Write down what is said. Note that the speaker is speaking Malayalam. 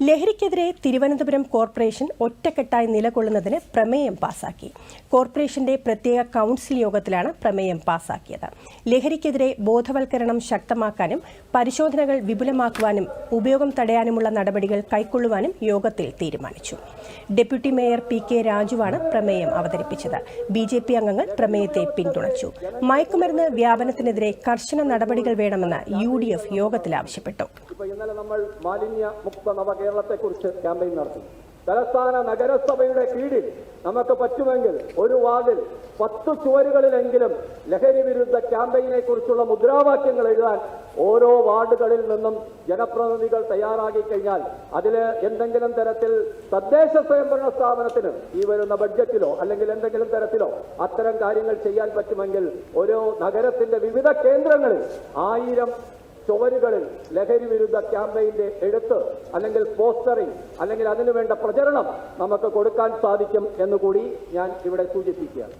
ലഹരിക്കെതിരെ തിരുവനന്തപുരം കോർപ്പറേഷൻ ഒറ്റക്കെട്ടായി നിലകൊള്ളുന്നതിന് പ്രമേയം പാസാക്കി. കോർപ്പറേഷന്റെ പ്രത്യേക കൌൺസിൽ യോഗത്തിലാണ് പ്രമേയം പാസാക്കിയത്. ലഹരിക്കെതിരെ ബോധവൽക്കരണം ശക്തമാക്കാനും പരിശോധനകൾ വിപുലമാക്കുവാനും ഉപയോഗം തടയാനുമുള്ള നടപടികൾ കൈക്കൊള്ളുവാനും യോഗത്തിൽ തീരുമാനിച്ചു. ഡെപ്യൂട്ടി മേയർ പി കെ രാജുവാണ് പ്രമേയം അവതരിപ്പിച്ചത്. ബി ജെ പി അംഗങ്ങൾ പ്രമേയത്തെ പിന്തുണച്ചു. മയക്കുമരുന്ന് വ്യാപനത്തിനെതിരെ കർശന നടപടികൾ വേണമെന്ന് യു ഡി എഫ് യോഗത്തിൽ ആവശ്യപ്പെട്ടു. ഇന്നലെ നമ്മൾ മാലിന്യ മുക്ത നവകേരളത്തെ കുറിച്ച് ക്യാമ്പയിൻ നടത്തി. തലസ്ഥാന നഗരസഭയുടെ കീഴിൽ നമുക്ക് പറ്റുമെങ്കിൽ ഒരു വാർഡിൽ പത്ത് ചുവരുകളിലെങ്കിലും ലഹരി വിരുദ്ധ ക്യാമ്പയിനെ കുറിച്ചുള്ള മുദ്രാവാക്യങ്ങൾ എഴുതാൻ ഓരോ വാർഡുകളിൽ നിന്നും ജനപ്രതിനിധികൾ തയ്യാറാക്കി കഴിഞ്ഞാൽ അതിൽ എന്തെങ്കിലും തരത്തിൽ തദ്ദേശ സ്വയംഭരണ സ്ഥാപനത്തിന് ഈ വരുന്ന ബഡ്ജറ്റിലോ അല്ലെങ്കിൽ എന്തെങ്കിലും തരത്തിലോ അത്തരം കാര്യങ്ങൾ ചെയ്യാൻ പറ്റുമെങ്കിൽ ഓരോ നഗരത്തിന്റെ വിവിധ കേന്ദ്രങ്ങളിൽ ആയിരം ചുവരുകളിൽ ലഹരി വിരുദ്ധ ക്യാമ്പയിന്റെ എഴുത്ത് അല്ലെങ്കിൽ പോസ്റ്ററിംഗ് അല്ലെങ്കിൽ അതിനുവേണ്ട പ്രചരണം നമുക്ക് കൊടുക്കാൻ സാധിക്കും എന്നുകൂടി ഞാൻ ഇവിടെ സൂചിപ്പിക്കുകയാണ്.